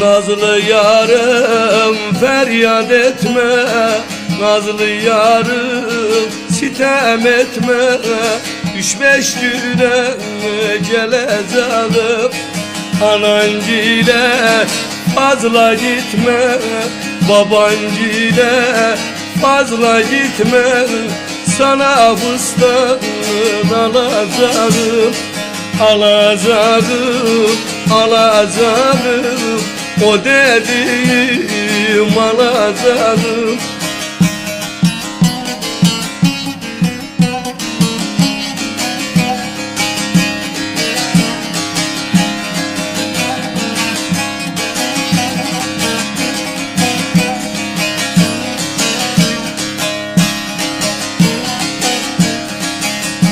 Nazlı yarım feryat etme Nazlı yarım sitem etme. Üç beş güne celez alıp Anancıyla fazla gitme. Babancıyla fazla gitme. Sana fıstığın alacağım Alacağım, alacağım O dediğim alacağım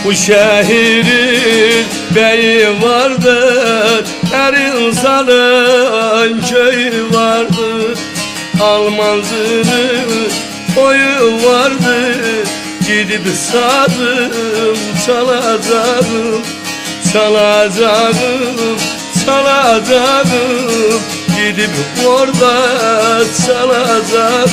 Bu şehrin beyi vardır Her insanın köyü vardır. Almancının koyu vardır Gidip sadım çalacağım Çalacağım, çalacağım. Gidip orada çalacağım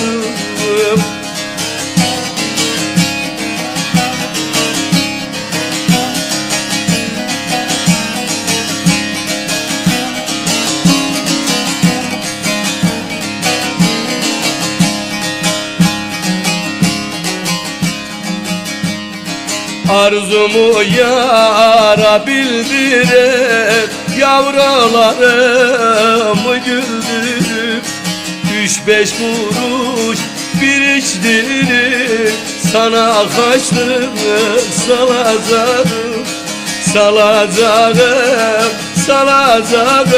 Arzumu yara bildirip Yavrularımı güldürüp Üç beş kuruş biriktirip Sana kaçtım salacağım Salacağım, salacağım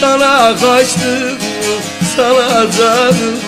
Sana kaçtım salacağım